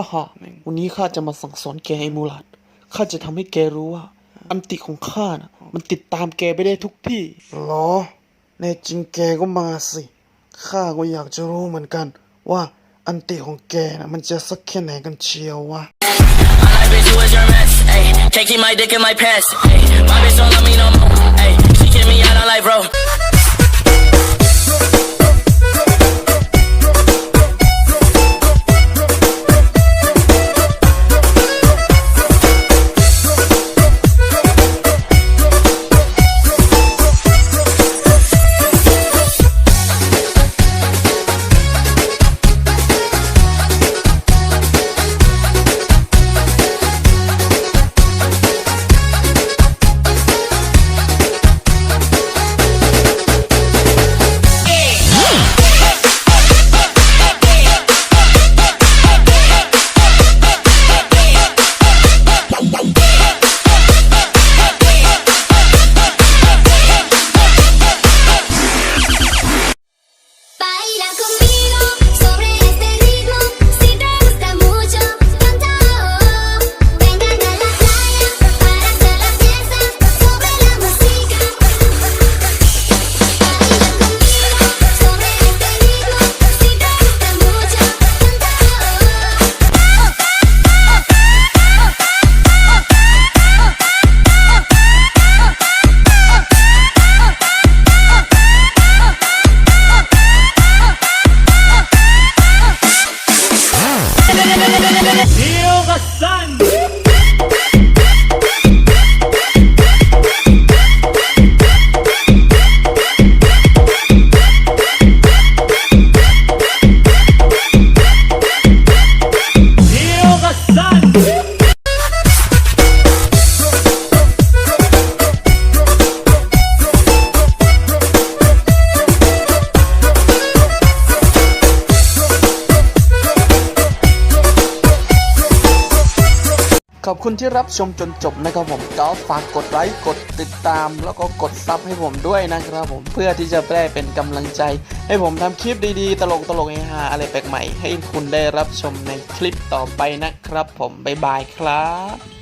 ฮ่าฮ่าแม่งวันนี้ข้าจะมาสั่งสอนแกไอ้มูลัดข้าจะทำให้แกรู้ว่า อันติของข้านะมันติดตามแกไปได้ทุกที่หรอแน่จริงแกก็มาสิข้าก็อยากจะรู้เหมือนกัน ว่าอันติของแกนะมันจะสักแค่ไหนกันเชียววะ My bitch, you was your mess. Ayy, can't keep my dick in my pants. Ayy, my bitch don't love me no more. Ayy, she kick me out on life, bro. West Side. ขอบคุณที่รับชมจนจบนะครับผมก็ฝากกดไลค์กดติดตาม แล้วก็กดซับให้ผมด้วยนะครับผมเพื่อที่จะได้เป็นกำลังใจ ให้ผมทำคลิปดีๆ ตลกตลกๆฮาอะไรแปลกใหม่ ให้คุณได้รับชมในคลิปต่อไปนะครับผมบ๊ายบายครับ